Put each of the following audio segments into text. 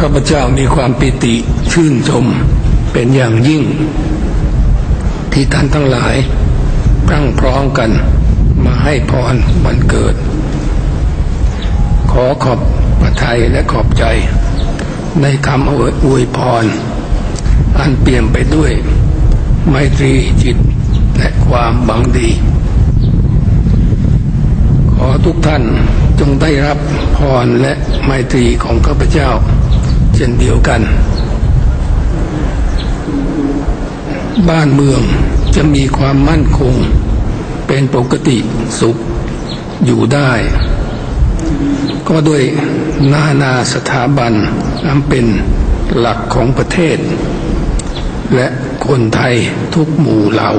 ข้าพเจ้ามีความปิติชื่นชมเป็นอย่างยิ่ง ที่ท่านทั้งหลายพรั่งพร้อมกันมาให้พรวันเกิด ขอขอบพระทัยและขอบใจ ในคำอวยพร อันเปลี่ยมไปด้วย ไมตรีจิตและความบังดี ขอทุกท่านจงได้รับพรและไมตรีของข้าพเจ้า เช่นเดียวกัน บ้านเมืองจะมีความมั่นคง เป็นปกติสุขอยู่ได้ ก็ด้วยนานาสถาบันอันเป็นหลักของประเทศ และคนไทยทุกหมู่เหล่า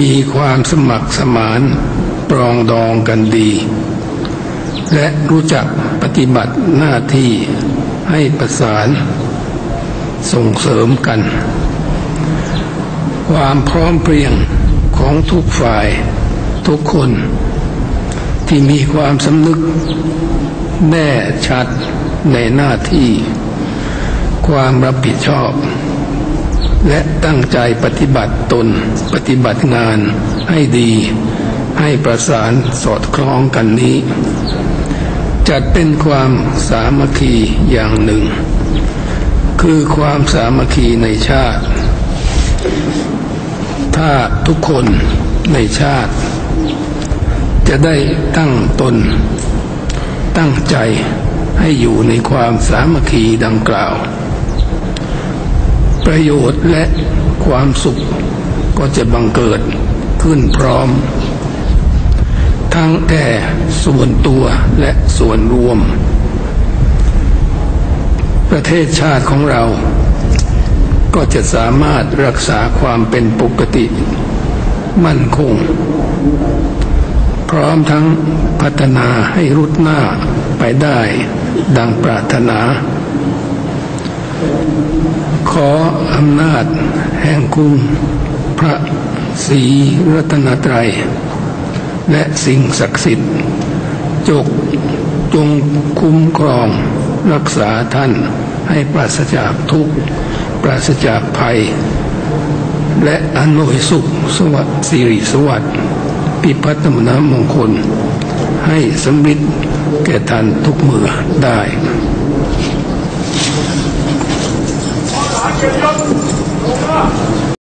มีความสมัครสมานปรองดองกันดี และรู้จักปฏิบัติหน้าที่ ให้ประสานส่งเสริมกัน ความพร้อมเพรียงของทุกฝ่ายทุกคน ที่มีความสำนึกแน่ชัดในหน้าที่ ความรับผิดชอบ และตั้งใจปฏิบัติตนปฏิบัติงานให้ดี ให้ประสานสอดคล้องกันนี้ จัดเป็นความสามัคคีอย่างหนึ่ง คือความสามัคคีในชาติ ถ้าทุกคนในชาติ จะได้ตั้งตน ตั้งใจให้อยู่ในความสามัคคีดังกล่าว ประโยชน์และความสุขก็จะบังเกิดขึ้นพร้อม ทั้งแก่ส่วนตัวและส่วนรวม ประเทศชาติของเรา ก็จะสามารถรักษาความเป็นปกติ มั่นคง พร้อมทั้งพัฒนาให้รุดหน้าไปได้ดังปรารถนา ขออำนาจแห่งคุณพระศรีรัตนตรัย และสิ่งศักดิ์สิทธิ์ จกจงคุ้มครองรักษาท่านให้ปราศจากทุกข์ ปราศจากภัย และอันวยสุขสวัสดิ์สิริสวัสดิ์พิพัฒนามงคล ให้สำริดแก่ท่านทุกเมื่อได้